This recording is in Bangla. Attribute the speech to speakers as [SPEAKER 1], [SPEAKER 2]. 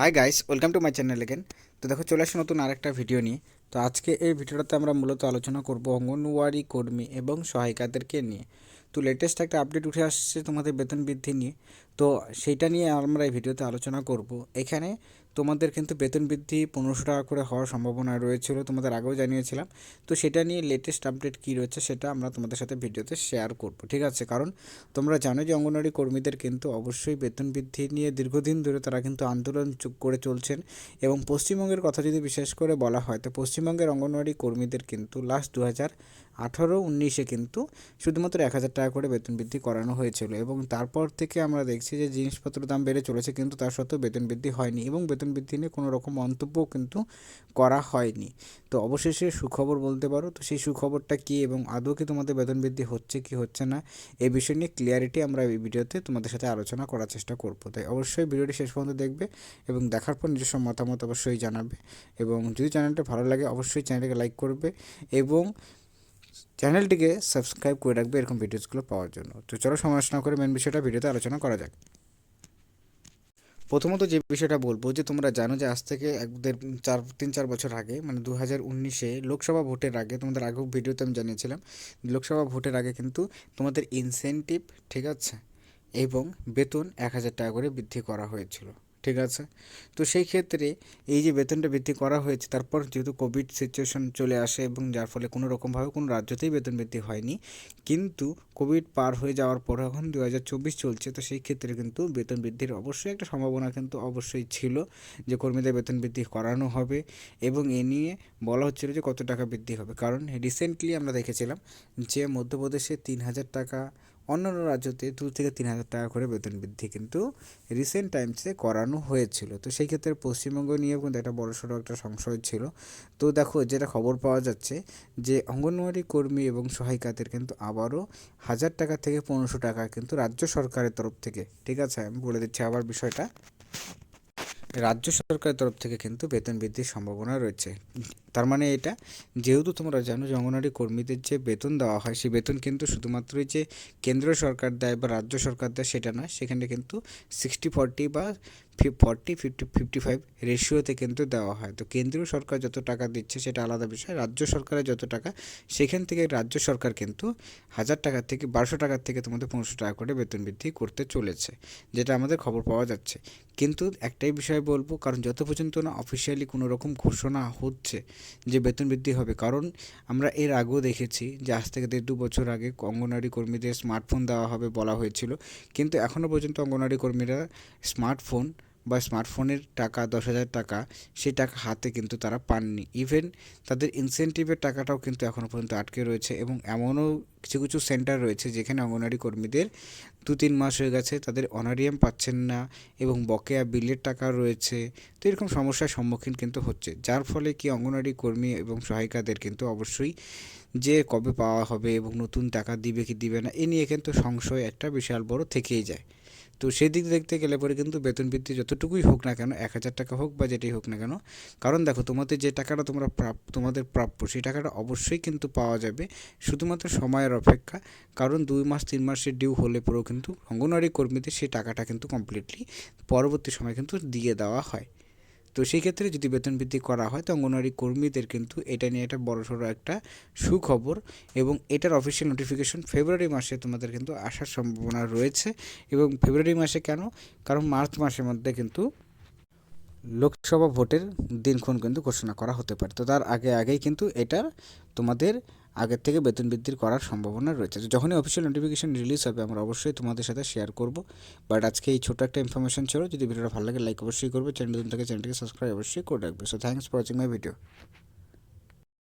[SPEAKER 1] hi guys welcome to my channel again. তো দেখো, চলে আসে নতুন আরেকটা ভিডিও নিয়ে। তো আজকে এই ভিডিওটাতে আমরা মূলত আলোচনা করব অঙ্গনওয়াড়ি কর্মী এবং সহায়িকাদেরকে নিয়ে। তো লেটেস্ট একটা আপডেট উঠে আসছে তোমাদের বেতন বৃদ্ধি নিয়ে। তো সেইটা নিয়ে আমরা এই ভিডিওতে আলোচনা করব। এখানে তোমাদের কিন্তু বেতন বৃদ্ধি পনেরোশো টাকা করে হওয়ার সম্ভাবনা রয়েছিল, তোমাদের আগেও জানিয়েছিলাম। তো সেটা নিয়ে লেটেস্ট আপডেট কী রয়েছে সেটা আমরা তোমাদের সাথে ভিডিওতে শেয়ার করব, ঠিক আছে? কারণ তোমরা জানো যে অঙ্গনওয়াড়ি কর্মীদের কিন্তু অবশ্যই বেতন বৃদ্ধি নিয়ে দীর্ঘদিন ধরে তারা কিন্তু আন্দোলন করে চলছেন এবং পশ্চিমবঙ্গের কথা যদি বিশেষ করে বলা হয়, তো পশ্চিমবঙ্গের অঙ্গনওয়াড়ি কর্মীদের কিন্তু লাস্ট দু হাজার আঠারো উনিশে কিন্তু শুধুমাত্র এক হাজার টাকা করে বেতন বৃদ্ধি করানো হয়েছিল এবং তারপর থেকে আমরা দেখছি যে জিনিসপত্র দাম বেড়ে চলেছে কিন্তু তার সত্ত্বেও বেতন বৃদ্ধি হয়নি এবং বেতন বৃদ্ধি নিয়ে কোনো রকম মন্তব্যও কিন্তু করা হয়নি। তো অবশেষে সুখবর বলতে পারো, তো সেই সুখবরটা কী এবং আদৌ কি তোমাদের বেতন বৃদ্ধি হচ্ছে কি হচ্ছে না, এ বিষয় নিয়ে ক্লিয়ারিটি আমরা এই ভিডিওতে তোমাদের সাথে আলোচনা করার চেষ্টা করব। তাই অবশ্যই ভিডিওটি শেষ পর্যন্ত দেখবে এবং দেখার পর নিজস্ব মতামত অবশ্যই জানাবে এবং যদি চ্যানেলটা ভালো লাগে, অবশ্যই চ্যানেলটাকে লাইক করবে এবং চ্যানেলটিকে সাবস্ক্রাইব করে রাখবে এরকম ভিডিওসগুলো পাওয়ার জন্য। তো চলো সময় না করে মেন বিষয়টা ভিডিওতে আলোচনা করা যাক। প্রথমত যে বিষয়টা বলব যে, তোমরা জানো যে, আজ থেকে এক দেড়, চার, তিন, চার বছর আগে মানে দু হাজার উনিশে লোকসভা ভোটের আগে, তোমাদের আগেও ভিডিওতে আমি জানিয়েছিলাম, লোকসভা ভোটের আগে কিন্তু তোমাদের ইনসেন্টিভ ঠিক আছে? এবং বেতন এক হাজার টাকা করে বৃদ্ধি করা হয়েছিল। ঠিক আছে? তো সেই ক্ষেত্রে এই যে বেতনটা বৃদ্ধি করা হয়েছে, তারপর যেহেতু কোভিড সিচুয়েশন চলে আসে এবং যার ফলে কোনো রকমভাবে কোনো রাজ্যতেই বেতন বৃদ্ধি হয়নি, কিন্তু কোভিড পার হয়ে যাওয়ার পর এখন দু হাজার চব্বিশ চলছে, তো সেই ক্ষেত্রে কিন্তু বেতন বৃদ্ধির অবশ্যই একটা সম্ভাবনা কিন্তু অবশ্যই ছিল যে কর্মীদের বেতন বৃদ্ধি করানো হবে এবং এ নিয়ে বলা হচ্ছিল যে কত টাকা বৃদ্ধি হবে। কারণ রিসেন্টলি আমরা দেখেছিলাম যে মধ্যপ্রদেশে তিন হাজার টাকা অন্যান্য রাজ্যতে দু থেকে তিন হাজার টাকা করে বেতন বৃদ্ধি কিন্তু রিসেন্ট টাইমসে করানো হয়েছিল। তো সেই ক্ষেত্রে পশ্চিমবঙ্গ নিয়েও কিন্তু একটা বড়সড় একটা সংশয় ছিল। তো দেখো, যেটা খবর পাওয়া যাচ্ছে যে অঙ্গনওয়াড়ি কর্মী এবং সহায়িকাদের কিন্তু আবারও হাজার টাকা থেকে পনেরোশো টাকা কিন্তু রাজ্য সরকারের তরফ থেকে, ঠিক আছে? আমি বলে দিচ্ছি আবার বিষয়টা। রাজ্য সরকারের তরফ থেকে কিন্তু বেতন বৃদ্ধির সম্ভাবনা রয়েছে। তার মানে এটা যেহেতু তোমরা জানো যে অঙ্গনওয়াড়ি কর্মীদের যে বেতন দেওয়া হয়, সেই বেতন কিন্তু শুধুমাত্রই যে কেন্দ্র সরকার দেয় বা রাজ্য সরকার দেয় সেটা নয়, সেখানে কিন্তু সিক্সটি ফর্টি বা ফর্টি ফিফটি ফিফটি ফাইভ রেশিওতে কিন্তু দেওয়া হয়। তো কেন্দ্রীয় সরকার যত টাকা দিচ্ছে সেটা আলাদা বিষয়, রাজ্য সরকারের যত টাকা, সেখান থেকে রাজ্য সরকার কিন্তু হাজার টাকার থেকে বারোশো টাকার থেকে তোমাদের পনেরোশো টাকা করে বেতন বৃদ্ধি করতে চলেছে, যেটা আমাদের খবর পাওয়া যাচ্ছে। কিন্তু একটাই বিষয় বলব, কারণ যত পর্যন্ত না অফিসিয়ালি কোনো রকম ঘোষণা হচ্ছে যে বেতন বৃদ্ধি হবে। কারণ আমরা এর আগেও দেখেছি যে আজ থেকে দেড় দু বছর আগে অঙ্গনওয়াড়ি কর্মীদের স্মার্টফোন দেওয়া হবে বলা হয়েছিল। কিন্তু এখনও পর্যন্ত অঙ্গনওয়াড়ি কর্মীরা স্মার্টফোন বা স্মার্টফোনের টাকা, দশ হাজার টাকা, সেই টাকা হাতে কিন্তু তারা পাননি। ইভেন তাদের ইনসেন্টিভের টাকাটাও কিন্তু এখনও পর্যন্ত আটকে রয়েছে এবং এমনও কিছু কিছু সেন্টার রয়েছে যেখানে অঙ্গনওয়াড়ি কর্মীদের দু তিন মাস হয়ে গেছে তাদের অনারিয়াম পাচ্ছেন না এবং বকেয়া বিলের টাকা রয়েছে। তো এরকম সমস্যার সম্মুখীন কিন্তু হচ্ছে। যার ফলে কি অঙ্গনওয়াড়ি কর্মী এবং সহায়িকাদের কিন্তু অবশ্যই যে কবে পাওয়া হবে এবং নতুন টাকা দিবে কি দিবে না, এ নিয়ে কিন্তু সংশয় একটা বিশাল বড় থেকেই যায়। তো সেই দিক দেখতে গেলে পরে কিন্তু বেতন বৃদ্ধি যতটুকুই হোক না কেন, এক হাজার টাকা হোক বা যেটাই হোক না কেন, কারণ দেখো তোমাদের যে টাকাটা তোমরা প্রাপ্য তোমাদের প্রাপ্য, সেই টাকাটা অবশ্যই কিন্তু পাওয়া যাবে শুধুমাত্র সময়ের অপেক্ষা, কারণ দুই মাস, তিন মাসের ডিউ হলে পরেও কিন্তু অঙ্গনওয়াড়ি কর্মীদের সেই টাকাটা কিন্তু কমপ্লিটলি পরবর্তী সময় কিন্তু দিয়ে দেওয়া হয়। তো সেই ক্ষেত্রে যদি বেতন বৃদ্ধি করা হয়, তো অঙ্গনওয়াড়ি কর্মীদের কিন্তু এটা নিয়ে একটা বড়সড় একটা সুখবর এবং এটার অফিসিয়াল নোটিফিকেশন ফেব্রুয়ারি মাসে তোমাদের কিন্তু আসার সম্ভাবনা রয়েছে। এবং ফেব্রুয়ারি মাসে কেন? কারণ মার্চ মাসের মধ্যে কিন্তু লোকসভা ভোটের দিনক্ষণ কিন্তু ঘোষণা করা হতে পারে। তো তার আগে আগেই কিন্তু এটার তোমাদের আগের থেকে বেতন বৃদ্ধির করার সম্ভাবনা রয়েছে। যখনই অফিসিয়াল নোটিফিকেশন রিলিজ হবে, আমরা অবশ্যই তোমাদের সাথে শেয়ার করব। বাট আজকে এই ছোটো একটা ইনফরমেশন ছিল যদি ভিডিওটা ভালো লাগে লাইক অবশ্যই করবে। চ্যানেল থেকে চ্যানেলটিকে সাবস্ক্রাইব অবশ্যই করে রাখবে। So thanks for watching my video